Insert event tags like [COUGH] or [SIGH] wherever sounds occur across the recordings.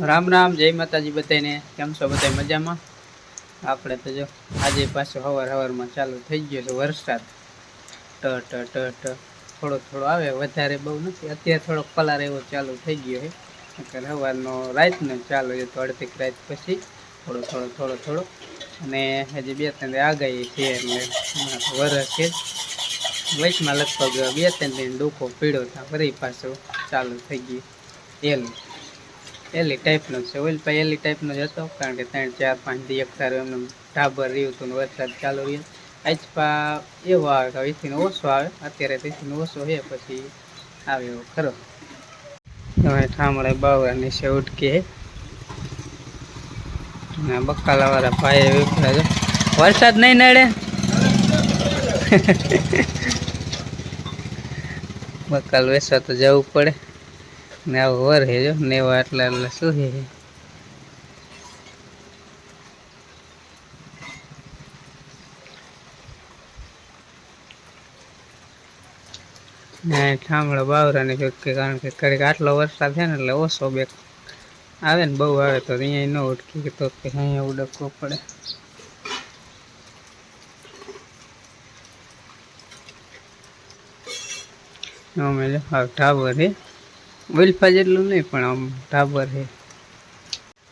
રામ રામ, જય માતાજી બધાને કેમ છો બધા મજામાં? આપણે તો જો આજે પાછો હવાર હવારમાં ચાલુ થઈ ગયો છે વરસાદ. ટ ટ ટ ટ. થોડો થોડો આવે, વધારે બહુ નથી. અત્યારે થોડો પલાર એવો ચાલુ થઈ ગયો છે. અત્યારે સવારનો રાતનો ચાલુ છે તો અડધીક રાત પછી થોડો થોડો થોડો થોડો. અને હજી બે, ત્રણ આગાહી છે એટલે વરસ છે. વચમાં લગભગ બે, ત્રણ દિન ડૂકો પીડો ત્યાં ફરી પાછો ચાલુ થઈ ગયું. એલું. એલી ટાઈપનો છે. ઓઇલ પાઈ એલી ટાઈપનો જ હતો, કારણ કે ત્રણ, ચાર, પાંચ દી એક સારું એમને ઢાબર રહ્યું હતું વરસાદ ચાલુ રહ્યો. આજ પા એવો આવે તો એથી ઓછો આવે. અત્યારે તેથી ઓછો છે, પછી આવે એવો ખરો. હવે ઠામડે બાવરા નીચે ઉઠકે ના બકાલા વાળા ભાઈ વિખરા છે. વરસાદ નહીં નડે. [LAUGHS] બકાલ વેસવા તો જવું પડે. ને આવું વર હે જો નેવા એટલા એટલે શું હે ને ઠામડો બાવરાની કે, કારણ કે કડીક આટલો વરસાદ છે ને એટલે ઓછો બે આવે ને બહુ આવે તો અહીંયા ન ઉડકી તો કે અહીંયા ઉડકવો પડે. અમે જો આ ટાવર હે વિલ્ફા જેટલું નહીં, પણ આમ ઢાબર છે.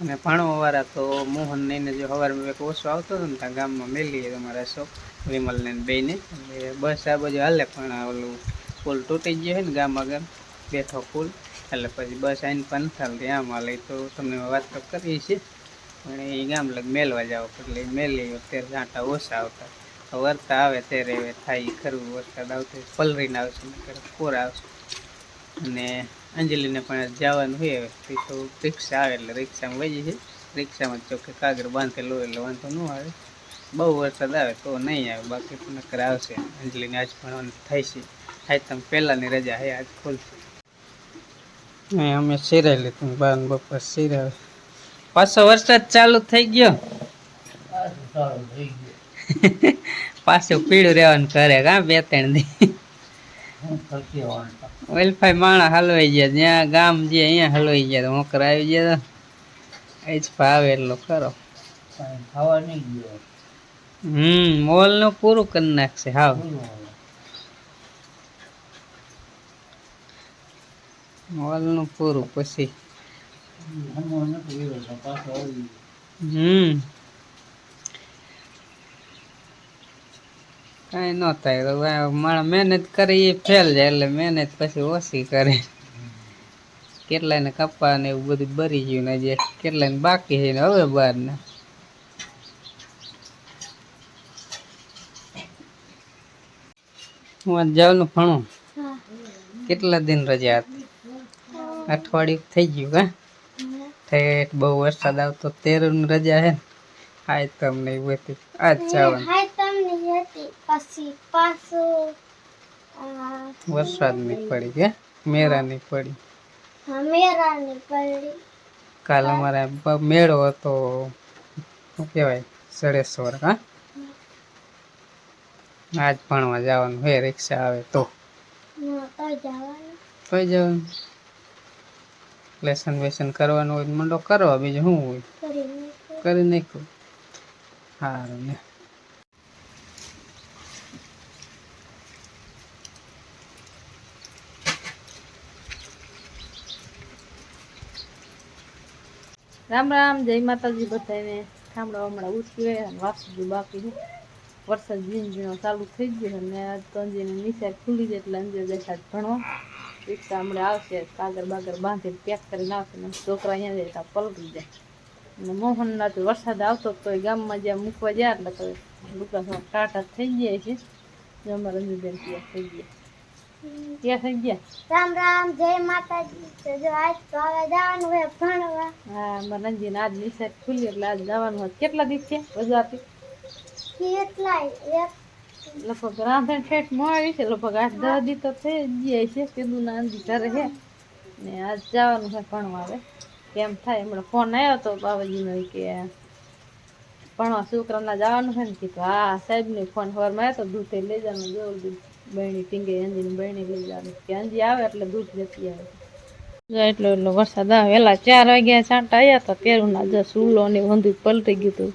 અને ભાણવાવાળા તો મોહન ને જો સવારમાં એક ઓછો આવતો હતો ને ત્યાં ગામમાં મેલીએ તમારા શોખ વિમલ ને બેને એટલે બસ આ બાજુ હાલે, પણ ઓલું પુલ તૂટી ગયો છે ને, ગામ બેઠો પુલ. એટલે પછી બસ આઈને પંથાલ ત્યાં હાલે તો તમને વાત તો કરીએ છીએ. પણ એ ગામ લગ મેલવા જાવ, એટલે મેલી, અત્યારે ઘાંટા ઓછા આવતા. વરતા આવે ત્યારે હવે થાય ખરું, વરસાદ આવતો પલરીને આવશે કોરા આવશે. અને અંજલિને પણ જવાનું હોય હવે. તો રિક્ષા આવે એટલે રિક્ષામાં વહી છે રિક્ષામાં ચોખ્ખે કાગળ બાંધેલું એટલે વાંધો ન આવે. બહુ વરસાદ આવે તો નહીં આવે, બાકી તો નક્કર આવશે. અંજલિને આજ ભણવાનું થાય છે. આજ તમે પહેલાંની રજા હે આજ ખોલશે. નહીં અમે સિરાઈ લીધું બાન બપોર સિરાવે પાછો વરસાદ ચાલુ થઈ ગયો? [LAUGHS] પાછું પીળું રહેવાનું કરે કાં બે ત્રણ દી? વેલફાઈ માણા હલવાઈ ગયા. જ્યાં ગામ જે અહીંયા હલવાઈ ગયા. મોકર આવી ગયા એ જ ભાવે એટલો ખરો. હમ મોલનું પૂરું કરી નાખશે. હાવ. મોલનું પૂરું પછી. હમ. કઈ ન થાય. તો માણસ મહેનત કરી એ ફેલ જાય એટલે મહેનત પછી ઓછી કરે. કેટલાને કપા ને એવું બધું બરી ગયું ને જે કેટલાને બાકી છે ને હવે બહાર ને હું આજ જવાનું ભણું. કેટલા દિન રજા હતી? અઠવાડિયું થઈ ગયું કા? ઠેઠ બહુ વરસાદ આવતો તેર રજા હે ને. આજ તમને એવું હતું આજ જવાનું. હતી પછી પાછું વરસાદની પડી કે મેરા ની પડી. કાલ અમારે મેળો હતો શું કહેવાય સડેશ્વર હા? આજ ભણવા જવાનું હે રિક્ષા આવે તો. તો જવાનું. લેસન વેસન કરવાનું હોય મંડો કરવા બીજું શું હોય? કરી નાખ્યું સારું ને. રામ રામ, જય માતાજી બધાને ઠામડા હમણાં ઉઠી ગયા અને વાસુજી બાકી છે. વરસાદ ઝીણ ઝીણો ચાલુ થઈ ગયો અને આજ તો નિશાળ ખુલી જાય એટલે અંજે બેઠા ભણવા. રિક્ષા હમણાં આવશે કાગર બાગર બાંધીને પેક કરીને આવશે ને છોકરા અહીંયા જાય ત્યાં પલટી જાય. અને મોહનના તો વરસાદ આવતો તો ગામમાં જ્યાં મૂકવા જાય એટલે તો લુકાસમાં ટાટા થઈ જાય છે. અમારા અંજુબેન ત્યાં થઈ ગયા. ત્યાં થઈ ગયા? રામ રામ જય માતાજી. તો જો આજ તો હવે જવાનું હોય ભણવા. હા મનનજી આજ નિશાળ ખુલી એટલે આજ જવાનું હોય. કેટલા દિવસ છે બજારથી કેટલાય? એક. લગભગ રાંધણ ઠેઠ મળી છે લગભગ આઠ દસ દી તો થઈ જાય છે કીધું ના અંદી ઘરે છે. ને આજ જવાનું છે ભણવા આવે કેમ થાય? હમણાં ફોન આવ્યો હતો બાબાજીનો કે ભણવા છોકરાના જવાનું છે ને કીધું હા સાહેબને ફોન સવારમાં આવ્યો તો દૂધ લઈ જવાનું જોર દૂધ. બહેણી ટીંગે અંજીની બહેણી લઈ જવાનું કે અંજી આવે એટલે દૂધ લેતી આવે. એટલો એટલો વરસાદ આવે. વહેલા ચાર વાગ્યા છાંટા આવ્યા હતા તેરું ના જો સૂલો ને વંધું પલટી ગયું હતું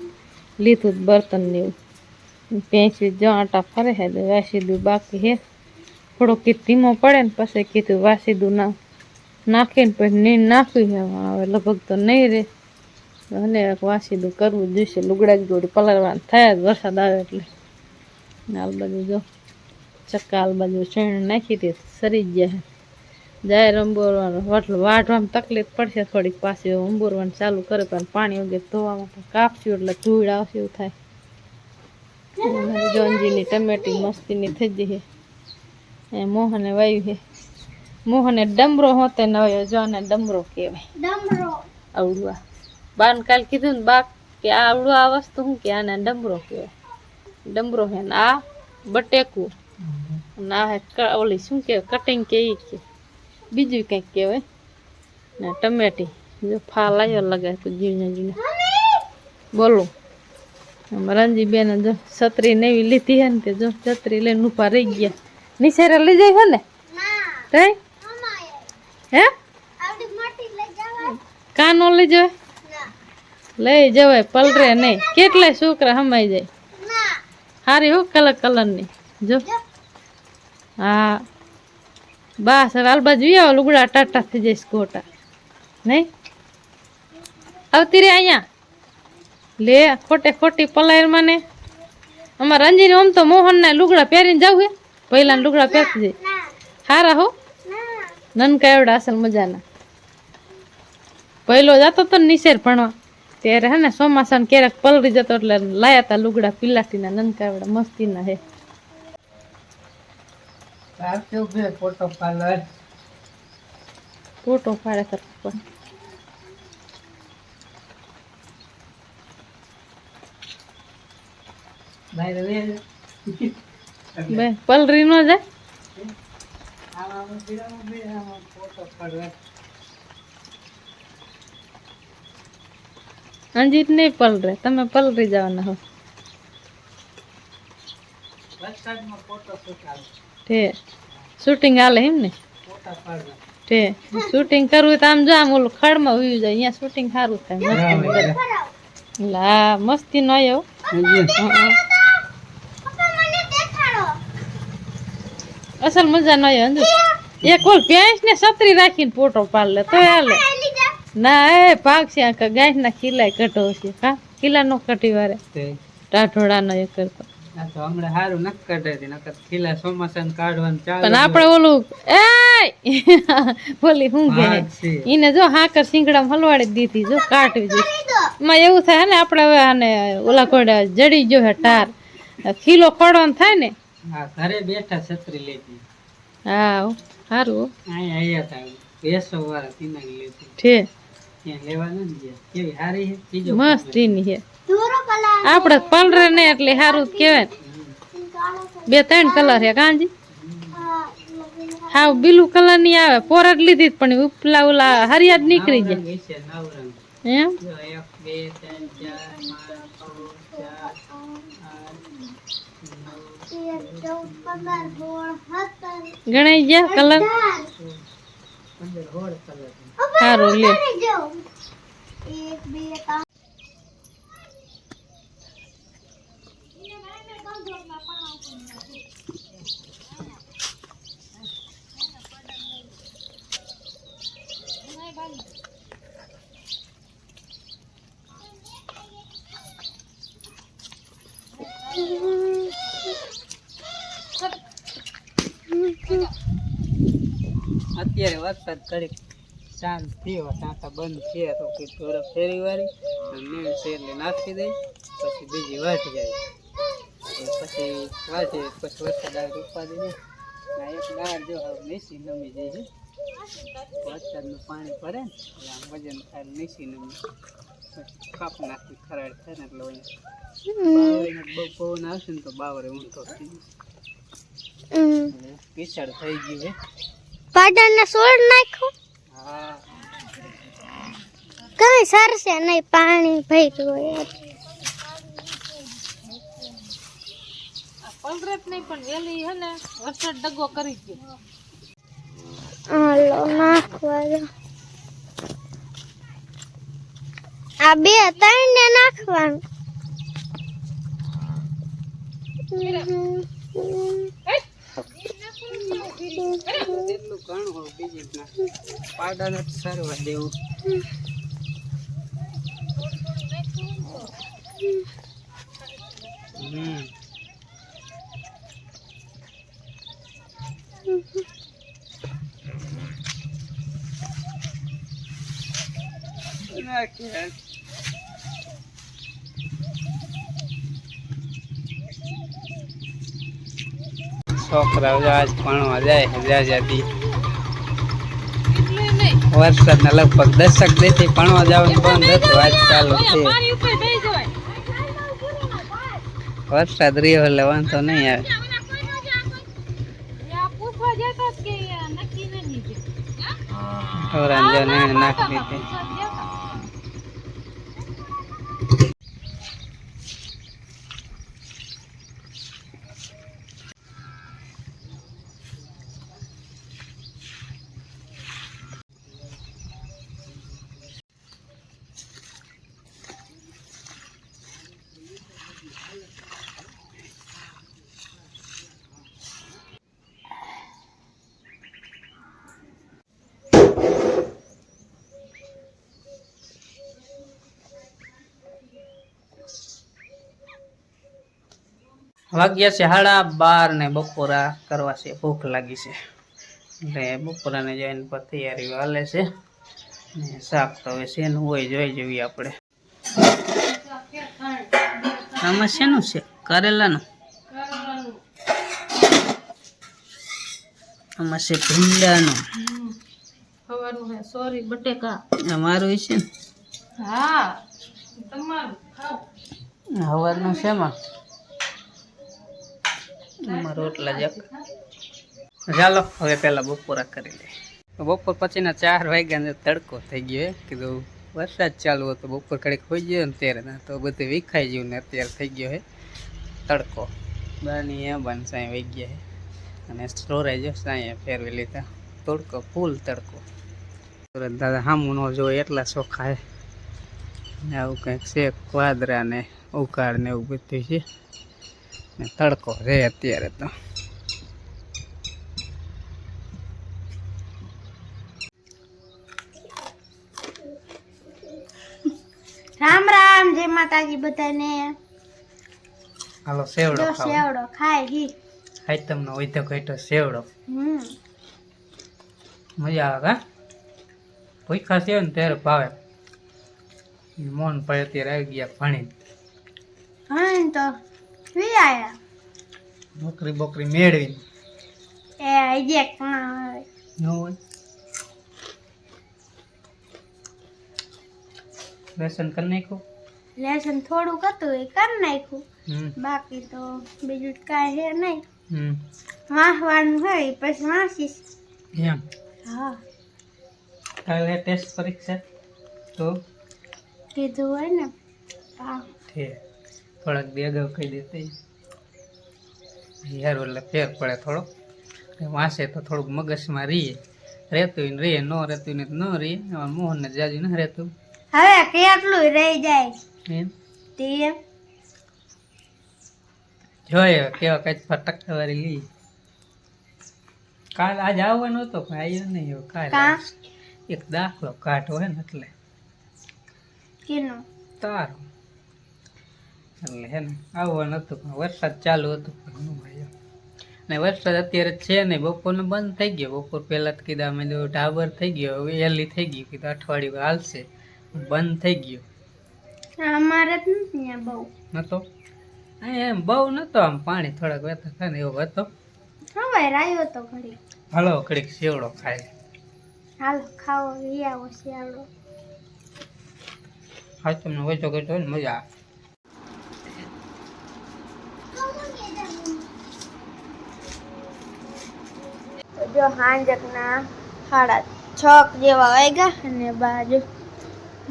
લીધું બર્તન ને એવું. પેંચી જો આટા ફરે હે વાસી વાસીદું બાકી હે થોડો કે ધીમો પડે ને પછી કીધું, વાસીદું ના નાખીને પછી નીણ નાખ્યું છે. હવે લગભગ તો નહીં રહે અને વાસીદું કરવું જોઈશે. લુગડા જ ગોળી પલળવાનું થયા જ વરસાદ આવે એટલે. હાલ બાજુ જો. ચક્કા હાલ બાજુ ચણ નાખી દે સરી ગયા જાય. અંબોરવાનું વટલું વાઢવામાં તકલીફ પડશે થોડીક પાછી અંબોરવાનું ચાલુ કરે પણ પાણી વગર ધોવા માટે કાપશું એટલે ધૂળ આવશે એવું થાય. જોનજીની ટમેટી મસ્તીની થઈ જઈ એ મોહને વાયુ છે. મોહને ડમરો હોતે ન હોય જો ડમરો કહેવાય. ડમરો. આવડું બાન કાલ કીધું ને બાપ કે આ આવડું આ વસ્તુ શું કે આને ડમરો કહેવાય. ડમરો હે ને આ બટેકું. આ ઓલી શું કહેવાય કટિંગ કે કે? બીજું કંઈક કહેવાય ને ટમેટી જો ફાલ આવ્યો લગાય તો ઝીણે ઝીણે બોલો. રંજી બેન જો છત્રી નવી લીધી હે ને તે જો છત્રી લઈને ઊભા રહી ગયા. નિશેરે લઈ જાય હે ને? ના. તઈ? હે? કાનો લઈ જવાય? લઈ જવાય પલરે નહીં. કેટલાય છોકરા સમાઈ જાય? સારી હારી હો કલર કલરની. જો. હા. બસ, હવે હાલ લુગડા ટાટા થઈ જઈશ ગોટા. નહીં? આવતી રે અહીંયા. લે, ખોટે ખોટી પલાયર માને અમારા રંજીને આમ તો મોહનના લુગડા પહેરીને જાવ હે. પહેલા લુગડા પહેરતી ના હારા હો. નનકા એવડા અસલ મજાના. પહેલો જતો તો નિશેર ભણવા. ત્યારે હે ને ચોમાસાને ક્યારેક પલરી જતો એટલે લાયા હતા લુગડા પિલાટીના, નનકા એવડા મસ્તીના હે. સાચું બે ફોટો પાર્લર ફોટો પાડે બહાર વે બે પલરી ન જાય અંજીત નહીં પલરે તમે પલરી જવાના હો વરસાદમાં ફોટો શું તે શૂટિંગ હાલે એમ ને? તે શૂટિંગ કરવું તો આમ જો આમ ઓલું ખડમાં ઉયું જાય અહીંયા શૂટિંગ સારું થાય. મસ્તી લા મસ્તી ન દેખાડો અસલ મજા ન આવ્યો અંજુ એક ઓલ ભેંસ ને છત્રી રાખીને ફોટો પાડ લે તો હાલે. ના એ ભાગ છે આ ગાય ના ખીલા કટો છે હા ખીલા નો કટી વારે. ટાઢોડા નો એ કરતો. તો હમણાં સારું નકર ખીલા ચોમાસાને કાઢવાનું ચાલુ પણ આપણે ઓલું એ [LAUGHS] બોલી હું કે એને જો હાકર સિંગડા હલવાડી દીધી જો કાઢવી જોઈએ. એવું થાય ને આપણે હવે આને ઓલા કોડા જડી ગયો હે ટાર. ખીલો ખોડવાનો થાય ને. હા ઘરે બેઠા છત્રી લેતી હા સારું. અહીંયા બેસો વાળા તીના લેતી છે. ત્યાં નથી કેવી સારી આપણે પંદર ને એટલે સારું જ કહેવાય. બે ત્રણ કલર છે કાંજી હા બીલું કલરની આવે પોરટ લીધી પણ ઉપલા ઉલા હરિયાદ નીકળી જાય એમ? ગણાઈ ગયા કલર સારું લે અત્યારે વરસાદ ઘડીક શાંત થયો ટાંકા બંધ છે તો કે થોડો ફેરી વાળી અને શેરલી નાખી દઈ પછી બીજી વાટી જાય પછી વાટે પછી વરસાદ આવે ઉપાડી દે. એક દાળ જો હવે નીસી નમી જાય છે. વરસાદનું પાણી પડે ને એટલે આમ વજન થાય નીસી નમી કાપ નાખી ખરાડ થાય ને એટલે વળી બહુ પવન આવશે ને તો બાવરે ઊંધો થઈ એટલે પીછાડ થઈ ગયું છે. પાટણને સોળ નાખ્યું કઈ સરશે નહીં પાણી ભાઈ હોય ગયો. હાલો નાખવા આ બે ત્રણ નાખવાનું. એટલું ઘણું બીજી પાડા નથી સરવા દેવું. હમ નાખી છોકરાઓ આજ ભણવા જાય જ્યાંથી એટલે વરસાદના લગભગ દશક દેથી ભણવા જવાનું બંધ હતું આજ ચાલુ છે. વરસાદ રહ્યો એટલે વાંધો નહીં આવે. નાણે નાખી દીધી પૂછવા જતા. વાગ્યા છે સાડા બાર ને બપોરા કરવા છે ભૂખ લાગી છે. એટલે બપોરાને જઈને પર તૈયારી હાલે છે. ને શાક તો હવે શેનું હોય જોઈ જોઈએ આપણે. આમાં શેનું છે? કરેલાનું? આમાં છે ભીંડાનું. સોરી બટેકા. અમારું છે ને? હા તમારું સવારનું છે એમાં રોટલા જક ચાલો, હવે પેલા બપોરા કરી લઈએ. બપોર પછીના ચાર વાગ્યા ને તડકો થઈ ગયો. કીધું, વરસાદ ચાલુ હતો, બપોર કડીક હોઈ ગયો ને ત્યારે તો બધું વિખાઈ ગયું ને અત્યારે થઈ ગયો હે. તડકો. બાની એ બન સાંઈ વહી હે. અને સ્ટોરેજ સાંઈ ફેરવી લીધા. તડકો, ફૂલ તડકો. દાદા હામું ન જોવે એટલા ચોખ્ખા હે. આવું કંઈક છે, ક્વાદરા ને ઉકાળ ને એવું બધું છે. તડકો રે અત્યારે તો. રામ રામ જય માતાજી બધાને. હાલો સેવડો સેવડો ખાય હી. હાઈ તમને હોય તો કઈ તો સેવડો. હમ. મજા આવે હા? ખાસ એવું ને ત્યારે ભાવે. મોન પડે ત્યારે આવી ગયા ભણી ભણી તો વી આયા. નોકરી બોકરી મેળવી. એ આવે. ન હોય. લેસન કરી નાખ્યું? લેસન થોડુંક હતું એ કરી નાખ્યું. હમ. બાકી તો બીજું કાંઈ હે નહીં. હમ. વાંચવાનું હોય પછી વાંચીશ એમ. હા. કાલે ટેસ્ટ પરીક્ષા તો? કીધું હોય ને હા. છે થોડાક દી અગાઉ કહી દેતી. યાર એટલે ફેર પડે થોડો વાંચે તો થોડુંક મગજમાં રહીએ. રહેતું ને રહીએ ન રહેતું ને ન રહીએ. અમારા મોહનને જાજુ ન રહેતું. હવે કેટલું રહી જાય? તે જોઈએ કેવા કઈ ફટકવારી લઈએ. કાલ આજ આવવાનો હતો પણ આવ્યો નહીં કાલ એક દાખલો કાઢો હે ને એટલે. તારો. એટલે હે ને આવવાનું હતું પણ વરસાદ ચાલુ હતો પણ ન વરસાદ અત્યારે છે ને બપોરનો બંધ થઈ ગયો. બપોર પહેલાં તો કીધા અમે ટાબર થઈ ગયો હવે એલી થઈ ગયું. કીધું અઠવાડિયું હાલશે બંધ થઈ ગયો. અમારે જ બહુ. નતો? એમ બહુ નતો આમ પાણી થોડાક વહેતા થાય ને એવો હતો. હવે રાયો તો ઘડી હલો ઘડીક શેવડો ખાય. હાલો ખાવો લઈ શેવડો હા તમને હોય ને મજા આવે. જો હાંજકના સાડા છોક જેવા વાગ્યા અને બાજુ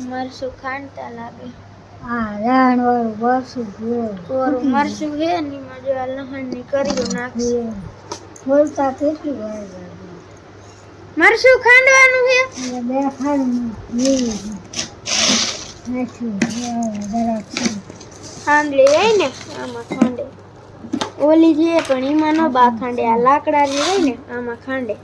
મરસું ખાંડતા લાગે? હા વાળું કોરું મરસું છે ને એમાં જો લહણની કરીઓ નાખશે. બોલતા કેટલી વાર મરસું ખાંડવાનું એટલે બે ખાંડ લીધી જરાક ખાંડલી હોય ને આમાં ખાંડે. ઓલી જે પણ એમાં ન બા ખાંડે આ લાકડા જે હોય ને, આમાં ખાંડે.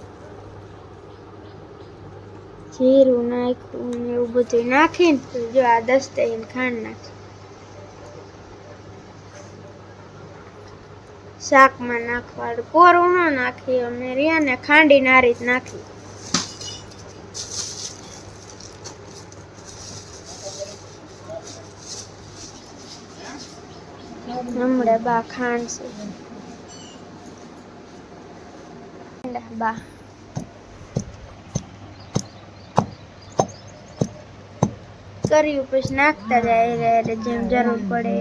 જીરું નાખ્યું ને એવું બધું નાખીને, તો જો આ દસ્તે ખાંડ નાખી. શાકમાં નાખવાડું. કોરું ન નાખી અમે રહ્યા ને ખાંડી નારી જ નાખી હમણાં બા ખાંડ છે બા કર્યું પછી નાખતા જાય એટલે જેમ જરૂર પડે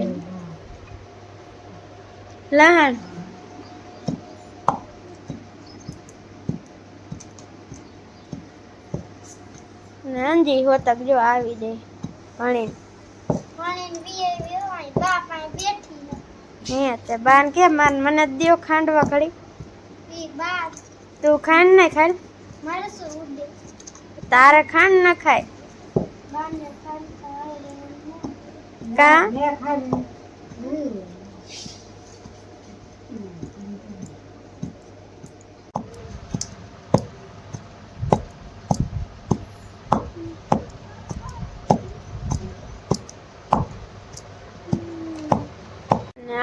લહાણ નાનજી હોતક જો આવી જાય ભણીને હે તે બાન કે માન મને જ દ્યો ખાંડવા ઘડી. તું ખાંડ ના ખાય તારે ખાંડ ના ખાય. કા? મેં ખાલી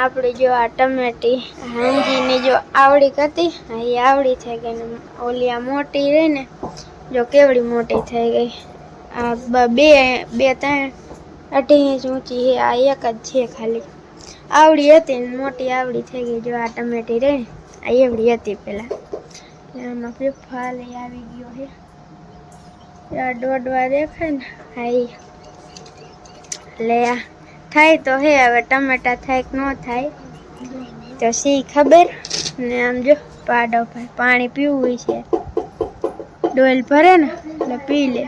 આપણી જો આ ટમેટી હાંજીની જો આવડી હતી હા, એ આવડી થઈ ગઈ ને ઓલી આ મોટી રહી ને જો કેવડી મોટી થઈ ગઈ. આ બ- બે બે ત્રણ અઢી ઇંચ ઊંચી છે આ એક જ છે ખાલી. આવડી હતી ને મોટી આવડી થઈ ગઈ જો આ ટમેટી રહી ને આ એવડી હતી પેલા. એટલે આમાં ફેફાલ આવી ગયો છે આ દોડવા દેખાય ને હા ઈ. એટલે આ. થાય તો હે, હવે ટમેટા થાય કે ન થાય, તો સી ખબર? ને આમ જો, પાડો ભાઈ પાણી પીવું છે. ડોલ ભરે ને, એટલે પી લે.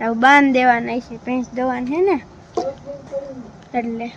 આવું બાંધ દેવાના છે, ભેંસ દોવાની હે ને, એટલે